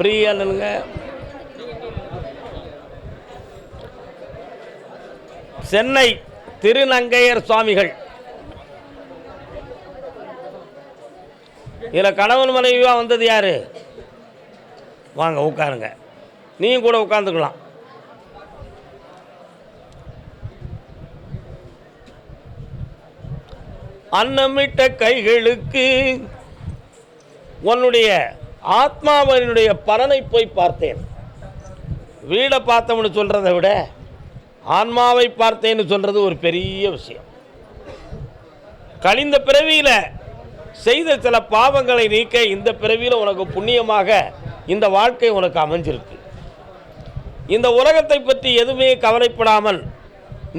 ஃப்ரீயாக நில்லுங்க. சென்னை திருநங்கையர் சுவாமிகள். இதில் கணவன் மனைவியாக வந்தது யாரு? வாங்க உட்காருங்க. நீயும் கூட உட்காந்துக்கலாம் அன்னமிட்ட கைகளுக்கு உன்னுடைய ஆத்மாவனுடைய பலனை போய் பார்த்தேன். வீடை பார்த்தோம்னு சொல்கிறத விட ஆன்மாவை பார்த்தேன்னு சொல்கிறது ஒரு பெரிய விஷயம். கழிந்த பிறவியில் செய்த சில பாவங்களை நீக்க இந்த பிறவியில் உனக்கு புண்ணியமாக இந்த வாழ்க்கை உனக்கு அமைஞ்சிருக்கு. இந்த உலகத்தை பற்றி எதுவுமே கவலைப்படாமல்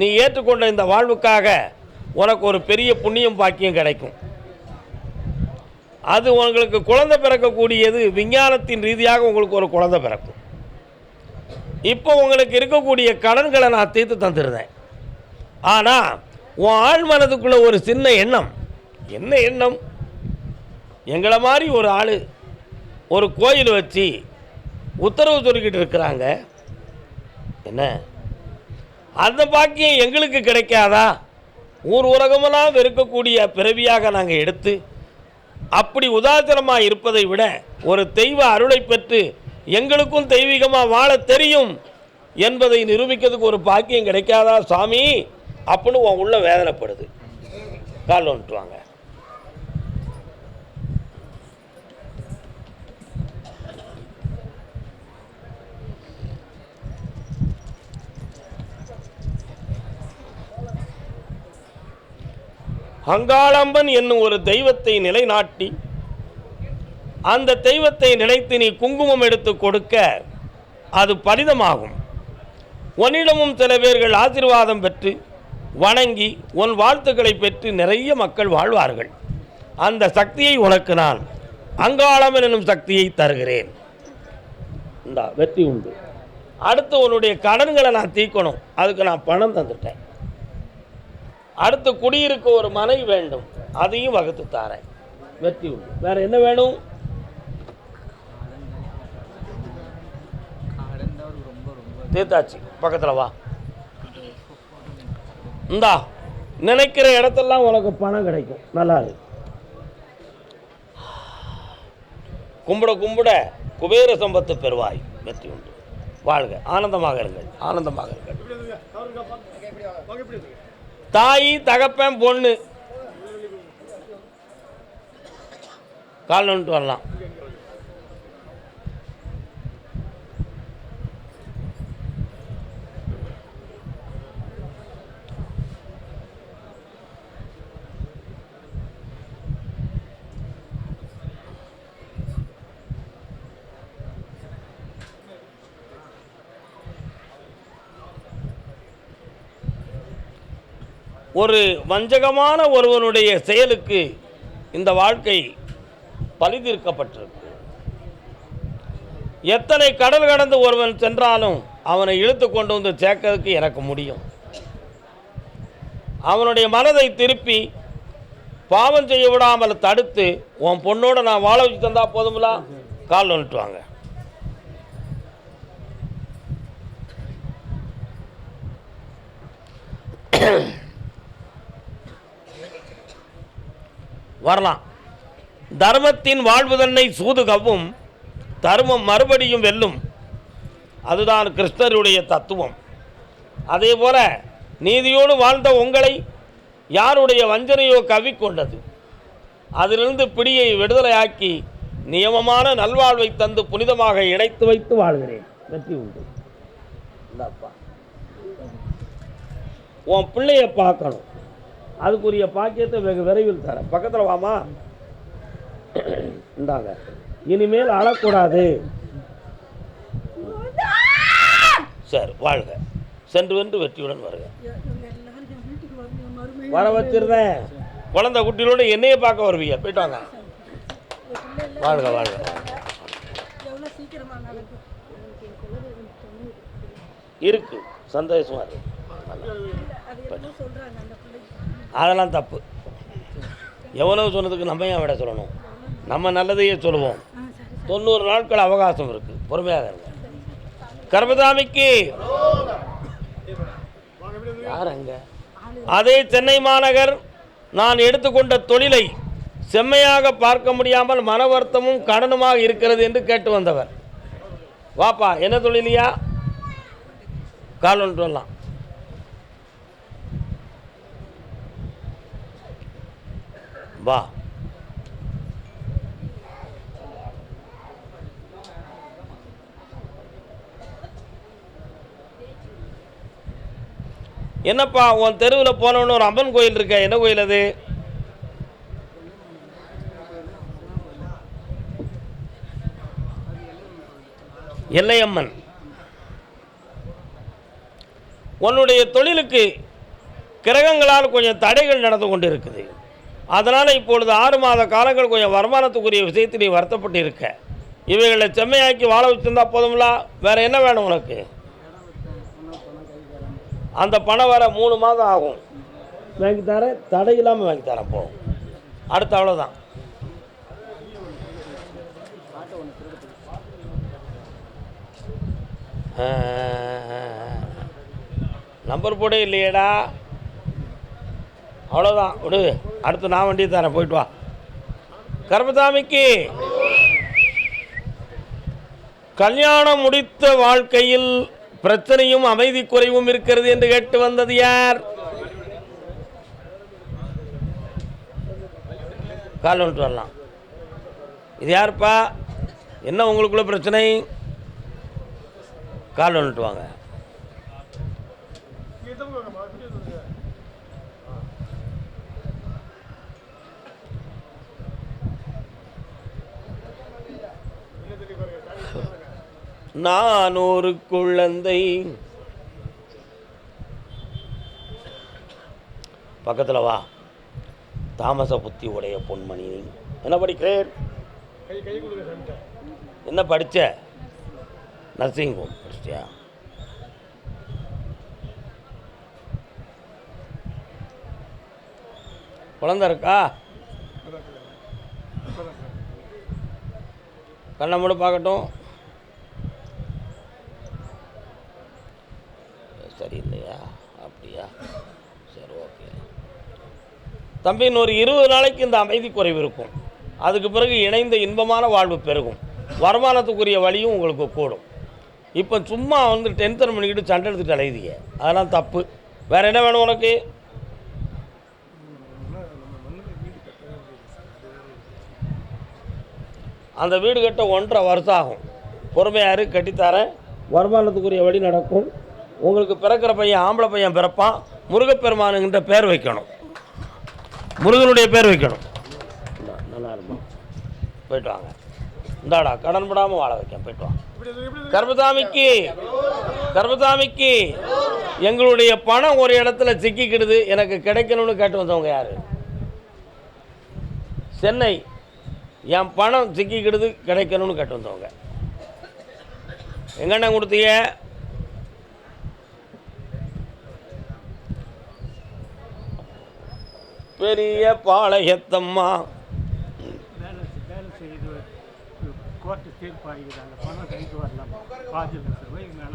நீ ஏற்றுக்கொண்ட இந்த வாழ்வுக்காக உனக்கு ஒரு பெரிய புண்ணியம் பாக்கியம் கிடைக்கும். அது உங்களுக்கு குழந்தை பிறக்கக்கூடியது விஞ்ஞானத்தின் ரீதியாக உங்களுக்கு ஒரு குழந்தை பிறக்கும். இப்போ உங்களுக்கு இருக்கக்கூடிய கடன்களை நான் தீர்த்து தந்துருந்தேன். ஆனால் உன் ஆள் மனதுக்குள்ளே ஒரு சின்ன எண்ணம். என்ன எண்ணம்? எங்களை மாதிரி ஒரு ஆள் ஒரு கோயில் வச்சு உத்தரவு சொல்லிக்கிட்டு இருக்கிறாங்க. என்ன? அந்த பாக்கியம் எங்களுக்கு கிடைக்காதா? ஊர் உலகமெல்லாம் வெறுக்கக்கூடிய பிறவியாக நாங்கள் எடுத்து அப்படி உதாசனமாக இருப்பதை விட ஒரு தெய்வ அருளை பெற்று எங்களுக்கும் தெய்வீகமாக வாழ தெரியும் என்பதை நிரூபிக்கிறதுக்கு ஒரு பாக்கியம் கிடைக்காதா சாமி? அப்படின்னு உன் உள்ள வேதனைப்படுது. கால் வந்துட்டுவாங்க வாங்க அங்காளம்பன் என்னும் ஒரு தெய்வத்தை நிலைநாட்டி அந்த தெய்வத்தை நினைத்து நீ குங்குமம் எடுத்து கொடுக்க அது பரிதமாகும் உன்னிடமும் சில பேர்கள் ஆசீர்வாதம் பெற்று வணங்கி உன் வாழ்த்துக்களை பெற்று நிறைய மக்கள் வாழ்வார்கள். அந்த சக்தியை உனக்கு நான் அங்காளம்மன் என்னும் சக்தியை தருகிறேன். இந்தா வெற்றி உண்டு. அடுத்து உன்னுடைய கடன்களை நான் தீர்க்கணும். அதுக்கு நான் பணம் தந்துட்டேன். அடுத்து குடியிருக்க ஒரு மனை வேண்டும். அதையும் வகுத்து தாரேன். வெற்றி உண்டு. வேற என்ன வேணும்? தீர்த்தாச்சு. பக்கத்தில் வா. இந்தா நினைக்கிற இடத்தெல்லாம் உனக்கு பணம் கிடைக்கும். நல்லா இருக்கு கும்பிட கும்பிட குபேர சம்பத்து பெறுவாய். வெற்றி உண்டு. வாழ்க. ஆனந்தமாக இருங்கள். ஆனந்தமாக இருங்கள். தாய் தகப்பன் பொண்ணு. கால் வந்துட்டு வரலாம். ஒரு வஞ்சகமான ஒருவனுடைய செயலுக்கு இந்த வாழ்க்கை பழிதீர்க்கப்பட்டிருக்கு எத்தனை கடல் கடந்து ஒருவன் சென்றாலும் அவனை இழுத்து கொண்டு வந்து சேர்க்கறதுக்கு எனக்கு முடியும். அவனுடைய மனதை திருப்பி பாவம் செய்ய விடாமல் தடுத்து உன் பொண்ணோட நான் வாழ வச்சு தந்தால் போதுங்களா கால் வந்துட்டு வரலாம். தர்மத்தின் வாழ்வு தன்னை சூது கவ்வும் தர்மம் மறுபடியும் வெல்லும். அதுதான் கிருஷ்ணருடைய தத்துவம். அதே போல நீதியோடு வாழ்ந்த உங்களை யாருடைய வஞ்சனையோ கவிக்கொண்டது? அதிலிருந்து பிடியை விடுதலையாக்கி நியமமான நல்வாழ்வை தந்து புனிதமாக இணைத்து வைத்து வாழ்கிறேன். வெற்றி உண்டு. இந்தாப்பா. உன் பிள்ளைய பார்க்கணும். அதுக்குரிய பாக்கியத்தை வெகு விரைவில் தரேன். பக்கத்தில் வாமா. இந்தாங்க. இனிமேல் அழக்கூடாது. சரி வாழ்க. சென்று வென்று வெற்றியுடன் வருக. வர வச்சிருந்தேன். குழந்தை குட்டிகளோட என்னையே பார்க்க வருவீங்க. போயிட்டு வாங்க. வாழ்க வாழ்க. இருக்கு. சந்தோஷமா இருக்கு. அதெல்லாம் தப்பு. எவ்வளோ சொன்னதுக்கு நம்ம ஏன் விட சொல்லணும்? நம்ம நல்லதையே சொல்லுவோம். தொண்ணூறு நாட்கள் அவகாசம் இருக்கு. பொறுமையாக இருங்க. கர்மதாமிக்கு யார் அங்க? அதே சென்னை மாநகர் நான் எடுத்துக்கொண்ட தொழிலை செம்மையாக பார்க்க முடியாமல் மன வருத்தமும் கடனுமாக இருக்கிறது என்று கேட்டு வந்தவர். வாப்பா என்ன தொழிலியா? கால் ஒன்று வரலாம். வா. என்னப்பா உன் தெருவில் போனவொன்னு ஒரு அம்மன் கோயில் இருக்க என்ன கோயில் அது? எல்லையம்மன். உன்னுடைய தொழிலுக்கு கிரகங்களால் கொஞ்சம் தடைகள் நடந்து கொண்டு இருக்குது அதனால் இப்பொழுது ஆறு மாத காலங்கள் கொஞ்சம் வருமானத்துக்குரிய விஷயத்தில் நீ வருத்தப்பட்டு இருக்க இவைகளை செம்மையாக்கி வாழ வச்சுருந்தா போதும்ல? வேறு என்ன வேணும் உனக்கு? அந்த பணம் வர மூணு மாதம் ஆகும். வாங்கி தரேன் தடை இல்லாமல் வாங்கி தரேன் போ. அடுத்து அவ்வளோதான் நம்பர் போட இல்லையேடா? அவ்வளோதான் விடு அடுத்து நான் வண்டி தரேன் போயிட்டு வா. கர்மசாமிக்கு கல்யாணம் முடித்த வாழ்க்கையில் பிரச்சனையும் அமைதி குறைவும் இருக்கிறது என்று கேட்டு வந்தது யார்? கால் வந்துட்டு வரலாம். இது யாருப்பா? என்ன உங்களுக்குள்ள பிரச்சனை? கால் வந்துட்டு வாங்க. நான் ஒரு குழந்தை. பக்கத்தில் வா. தாமச புத்தி உடைய பொன்மணி. என்ன படிக்கிறேன்? என்ன படித்த நர்சிங் ஹோம் படிச்சியா குழந்த இருக்கா? கண்ணை மட்டும் பார்க்கட்டும் சரியில்லையா அப்படியா சரி ஓகே தம்பி இன்னொரு இருபது நாளைக்கு இந்த அமைதி குறைவு இருக்கும். அதுக்கு பிறகு இணைந்த இன்பமான வாழ்வு பெருகும். வருமானத்துக்குரிய வழியும் உங்களுக்கு கூடும். இப்போ சும்மா வந்து டென்த்தன் பண்ணிக்கிட்டு சண்டை எடுத்துகிட்டு அலையுதீங்க. அதெல்லாம் தப்பு. வேறு என்ன வேணும் உனக்கு? அந்த வீடு கட்ட ஒன்றரை வருஷம் ஆகும். பொறுமையாரு கட்டித்தரேன். வருமானத்துக்குரிய வழி நடக்கும். உங்களுக்கு பிறக்கிற பையன் ஆம்பளை பையன் பிறப்பான். முருகப்பெருமானுங்கிற பேர் வைக்கணும். முருகனுடைய பேர் வைக்கணும். நல்லா இருக்கும் போயிட்டு வாங்க. இந்தாடா கடன் படாமல் வாழ வைக்கேன். போயிட்டு வாங்க. கர்மசாமிக்கு கர்மசாமிக்கு எங்களுடைய பணம் ஒரு இடத்துல சிக்கிக்கிடுது. எனக்கு கிடைக்கணும்னு கேட்டு வந்தவங்க யாரு? சென்னை என் பணம் சிக்கிக்கிடுது கிடைக்கணும்னு கேட்டு வந்தவங்க. எங்கண்ணா கொடுத்தீங்க பெரிய பாளையத்தம்மா வேலை வேலை செய்து கோர்ட்டு தீர்ப்பு அளிக்கிறாங்க பணம் கைக்கு வரலாம் பாஞ்சு லட்சம் ரூபாய்க்கு மேலே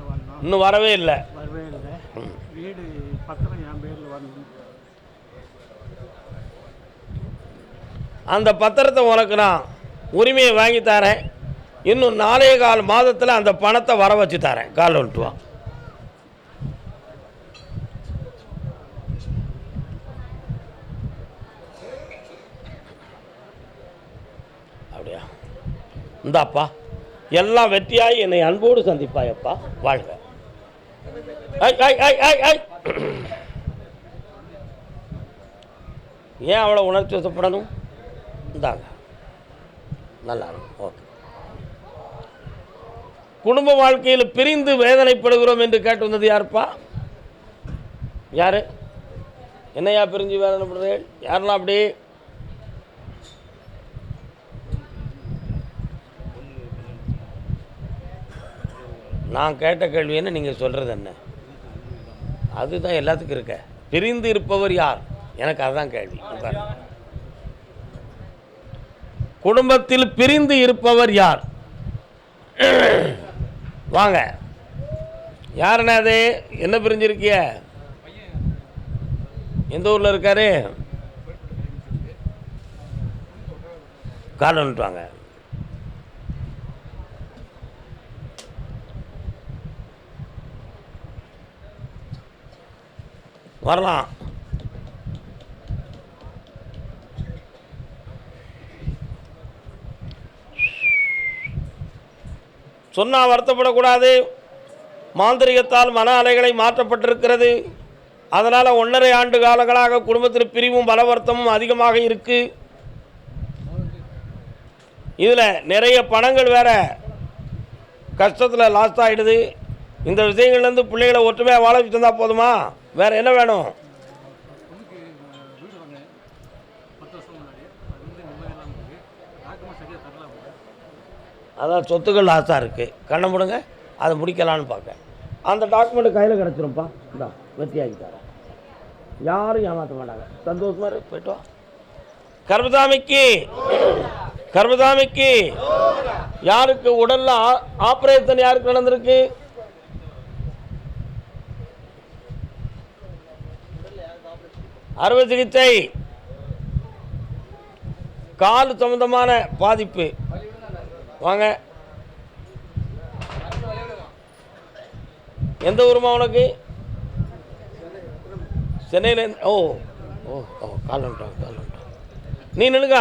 வரணும். இன்னும் வரவே இல்லை. வரவே இல்லை. வீடு பத்திரம் என் பேரில் வரணும். அந்த பத்திரத்தை உனக்கு நான் உரிமையை வாங்கி தரேன். இன்னும் நாலே கால் மாதத்தில் அந்த பணத்தை வர வச்சு தரேன். கால் வந்துட்டு வா அப்படியா இந்தாப்பா எல்லாம் வெற்றியாய் என்னை அன்போடு சந்திப்பாயப்பா. வாழ்க. ஏன் அவ்வளோ உணர்ச்சி வசப்படணும்? இந்தாங்க. நல்லா இருக்கும் ஓகே. குடும்ப வாழ்க்கையில் பிரிந்து வேதனைப்படுகிறோம் என்று கேட்டு வந்தது யாருப்பா? யாரு? என்னையா பிரிஞ்சு வேதனைப்படுறேன் யாரெல்லாம் அப்படி நான் கேட்ட கேள்வி என்ன நீங்கள் சொல்கிறது என்ன? அதுதான் எல்லாத்துக்கும் இருக்க. பிரிந்து இருப்பவர் யார்? எனக்கு அதுதான் கேள்வி. உட்காரு. குடும்பத்தில் பிரிந்து இருப்பவர் யார்? வாங்க. யாருண்ணே அது? என்ன பிரிஞ்சிருக்கிய? எந்த ஊரில் இருக்காரு? காலன்ட்டு வாங்க வரலாம். சொன்னால் வருத்தப்படக்கூடாது. மாந்திரிகத்தால் மன அலைகளை மாற்றப்பட்டிருக்கிறது. அதனால் ஒன்றரை ஆண்டு காலங்களாக குடும்பத்தில் பிரிவும் பலவர்த்தமும் அதிகமாக இருக்குது இதில் நிறைய பணங்கள் வேற கஷ்டத்தில் லாஸ்ட் ஆகிடுது இந்த விஷயங்கள்லேருந்து பிள்ளைகளை ஒற்றுமையாக வாழ வச்சு போதுமா? வேறு என்ன வேணும்? இருக்குது அதான் சொத்துக்கள் லாஸாக இருக்குது கண்ணை முடுங்க. அதை முடிக்கலான்னு பார்க்க அந்த டாக்குமெண்ட் கையில் கிடச்சிரும்ப்பா. இந்தா வெற்றியாகி தரேன். யாரும் ஏமாற்ற மாட்டாங்க. சந்தோஷமாக இருக்கு போயிட்டு கர்பதாமிக்கு கர்பதாமிக்கு யாருக்கு உடலில் ஆ- யாருக்கு நடந்திருக்கு? அறுவை சிகிச்சை. கால் சம்பந்தமான பாதிப்பு. வாங்க. எந்த ஊருமா உனக்கு? சென்னையில் ஓ ஓ ஓ கால் வந்துட்டான் கால் வந்துட்டான் நீ நில்லுங்க.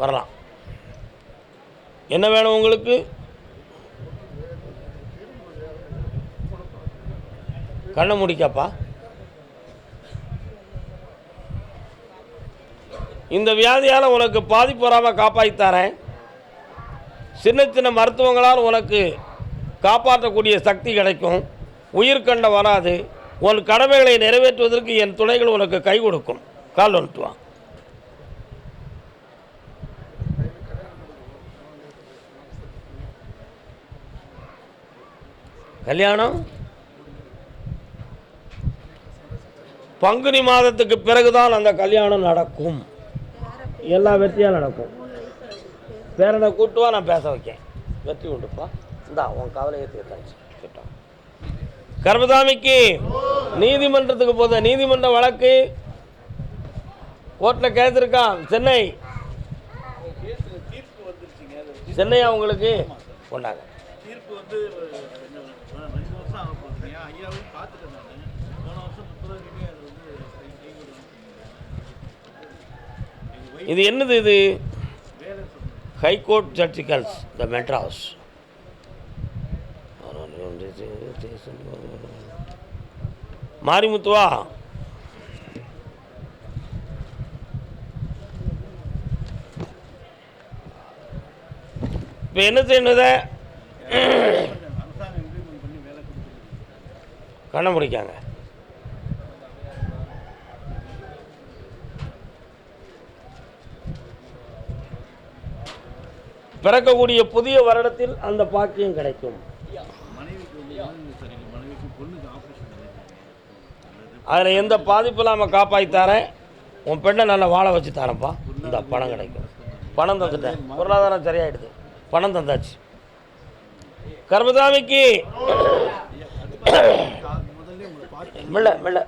வரலாம். என்ன வேணும் உங்களுக்கு? கண்ணை முடிக்கப்பா. இந்த வியாதியால் உனக்கு பாதிப்பு வராமல் காப்பாற்றி தரேன். சின்ன சின்ன மருத்துவங்களால் உனக்கு காப்பாற்றக்கூடிய சக்தி கிடைக்கும். உயிர்கண்ட வராது. உன் கடமைகளை நிறைவேற்றுவதற்கு என் துணைகள் உனக்கு கை கொடுக்கும். கால் வந்துட்டு வா. கல்யாணம்? பங்குனி மாதத்துக்கு பிறகுதான் அந்த கல்யாணம் நடக்கும். எல்லா வெற்றியாக நடக்கும். பேரனை கூட்டு வா நான் பேச வைக்கேன். வெற்றி உண்டுப்பா. இந்தா உன் கவலையை தீர்த்தாச்சு கேட்டான் கர்மசாமிக்கு நீதிமன்றத்துக்கு போத நீதிமன்ற வழக்கு கோர்ட்டில் கேட்டிருக்கான் சென்னை. சென்னை அவங்களுக்கு கொண்டாங்க தீர்ப்பு வந்து ரெண்டு ரெண்டு வருஷம் ஆக போகுதுங்க ஐயாவையும் பார்த்துட்டேன் நான் போன வருஷம் பிப்ரவரியிலே அது வந்து கை- கை கொடுக்கும் இது என்னது இது? ஹைகோர்ட் ஜட்ஜிகல்ஸ் த மெட்ராஸ் மாரிமுத்துவா? இப்போ என்ன செய்யணுத அரசாங்கம் கண்ணை முடிக்காங்க. பிறக்கக்கூடிய புதிய வருடத்தில் அந்த பாக்கியம் கிடைக்கும். அதில் எந்த பாதிப்பு இல்லாமல் காப்பாற்றி தரேன். உன் பெண்ணை நல்லா வாழ வச்சு தரேன்ப்பா. இந்த பணம் கிடைக்கும். பணம் தந்துட்டேன். பொருளாதாரம் சரியாயிடுது. பணம் தந்தாச்சு. கர்மசாமிக்கு மில்ல மில்ல.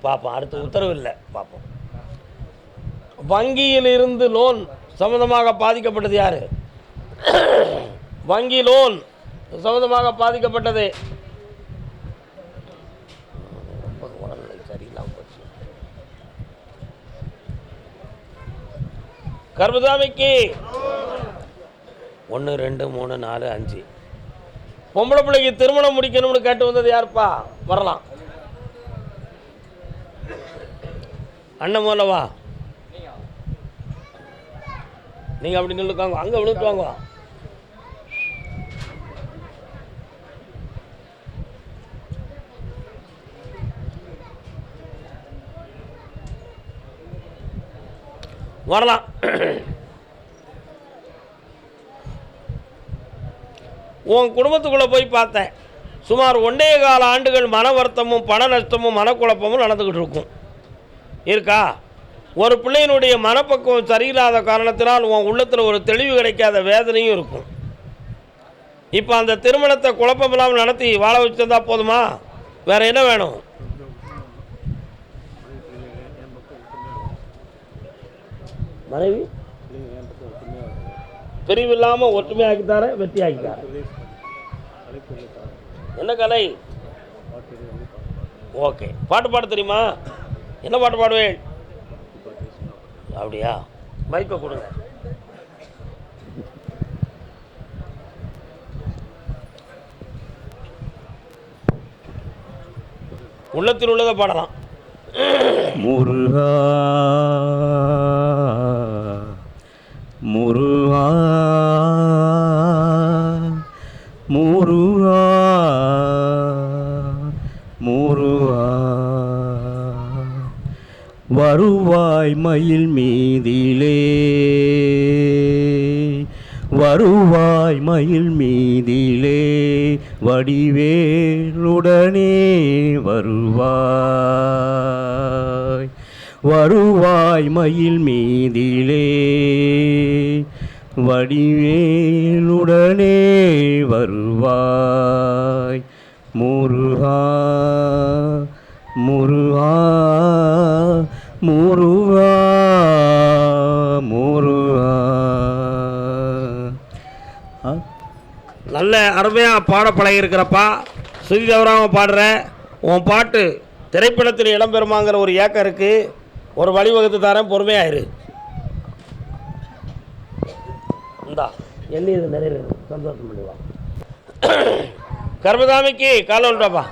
பார்ப்போம் அடுத்த உத்தரவு இல்லை. பார்ப்போம் வங்கியில் இருந்து லோன் சம்மந்தமாக பாதிக்கப்பட்டது யார்? வங்கி லோன் சம்மந்தமாக பாதிக்கப்பட்டது. போச்சு கர்மசாமிக்கு ஒன்று ரெண்டு மூணு நாலு அஞ்சு. பொம்பளை பிள்ளைக்கு திருமணம் முடிக்கணும்னு கேட்டு வந்தது யாருப்பா? வரலாம். அண்ணன் மூலவா வா நீங்கள் அப்படி நில்லுக்காங்க அங்கே விழுத்து வரலாம். உன் குடும்பத்துக்குள்ளே போய் பார்த்தேன். சுமார் ஒன்றே கால ஆண்டுகள் மன வருத்தமும் பண நஷ்டமும் மனக்குழப்பமும் நடந்துக்கிட்டு இருக்கும். இருக்கா? ஒரு பிள்ளையினுடைய மனப்பக்குவம் சரியில்லாத காரணத்தினால் உன் உள்ளத்தில் ஒரு தெளிவு கிடைக்காத வேதனையும் இருக்கும். இப்போ அந்த திருமணத்தை குழப்பம் இல்லாமல் நடத்தி வாழ வச்சிருந்தா போதுமா? வேற என்ன வேணும்? மனைவி? பிரிவு இல்லாமல் ஒற்றுமையாக்கி தர வெற்றி ஆக்கி தர என்ன கலை? ஓகே. பாட்டு பாட தெரியுமா? என்ன பாட்டு பாடுவேன் அப்படியா? மைக்கை கொடுங்க. உள்ளத்தில் உள்ளதை பாடலாம். முருகா முருகா முருகா முருகா. வருவாய் மயில் மீ வருவாய் மயில் மீதிலே. வடிவேலுடனே வருவாய். முருகா முருகா முருகா முருகா. ஆ? நல்ல அருமையாக பாட பழகிருக்கிறப்பா சுதி தவறாமல் பாடுற உன் பாட்டு திரைப்படத்தில் இடம்பெறுமாங்கிற ஒரு ஏக்கம் இருக்குது ஒரு வழிவகுத்து தரேன் பொறுமையாயிரு. இந்தா எண்ணி இது நிறைய சந்தோஷம் பண்ணுவா கர்மதாமிக்கு கால உண்டாப்பா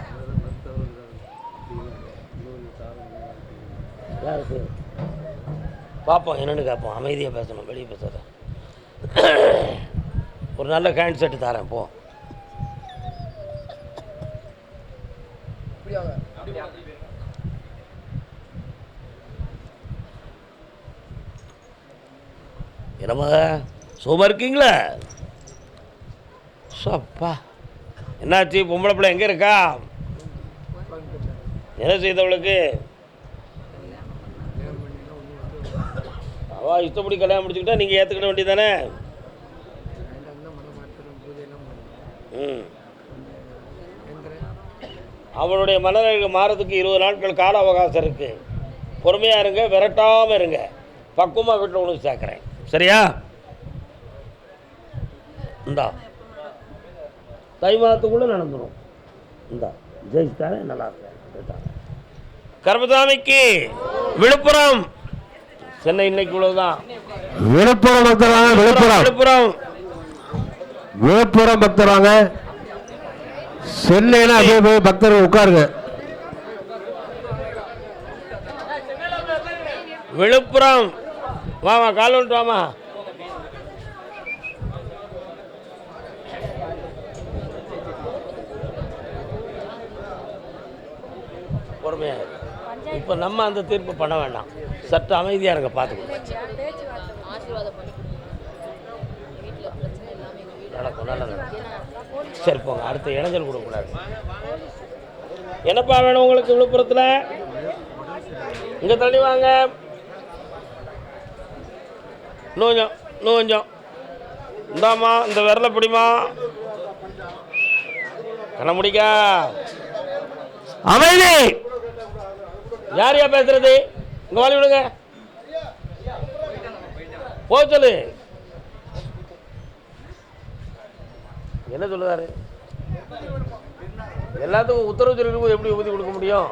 யாருக்கு பார்ப்போம் என்னென்னு கேட்போம். அமைதியாக பேசணும் வெளியே பேசாத. ஒரு நல்ல ஹேண்ட் செட்டு தரேன் போ. என்னம்மா சூப்பர் இருக்கீங்களா? சப்பா என்னாச்சு? பொம்பளை பிள்ளை எங்கே இருக்கா? என்ன செய்தவளுக்கு அவள் இஷ்டப்படி கல்யாணம் முடிச்சுக்கிட்டா நீங்கள் ஏற்றுக்கிட வேண்டியதானே ம். அவனுடைய மனநிலை மாறதுக்கு இருபது நாட்கள் கால அவகாசம் இருக்குது பொறுமையாக இருங்க விரட்டாமல் இருங்க. பக்குவமாக வீட்டில் உனக்கு சேர்க்குறேன். சரியா? இந்தா. தை மாதத்துக்குள்ளே நடந்துடும் இந்தா. ஜெயிச்சிட்டாரே நல்லா இருக்கேன் கர்மசாமிக்கு விழுப்புரம். சென்னை இன்னைக்கு இவ்வளவுதான் விழுப்புரம் பக்தராங்க விழுப்புரம். விழுப்புரம் விழுப்புரம். பக்தராங்க சென்னையில அப்படியே போய் பக்தர் உட்காருங்க. விழுப்புரம். வாமா கால் வந்துட்டு வாமா பொறுமையா இரு. இப்போ நம்ம அந்த தீர்ப்பு பண்ண வேண்டாம். சற்று அமைதியாக இருங்க பார்த்துக்கணும் நடக்கும் நல்லா நடக்கும். சரி போங்க. அடுத்த இளைஞர் கொடுக்கக்கூடாது. என்னப்பா வேணும் உங்களுக்கு விழுப்புரத்தில்? இங்கே தள்ளி வாங்க. இன்னும் கொஞ்சம் இன்னும் கொஞ்சம் இந்தாம்மா இந்த விரலை பிடிமா கண்ண முடிக்கா. அமைதி. யார் யா பேசுறது? இங்க வாழி விடுங்க. போ சொல்லு. என்ன சொல்லுதாரு எல்லாத்துக்கும் உத்தரவு சொல்லிட்டு எப்படி ஊதி கொடுக்க முடியும்?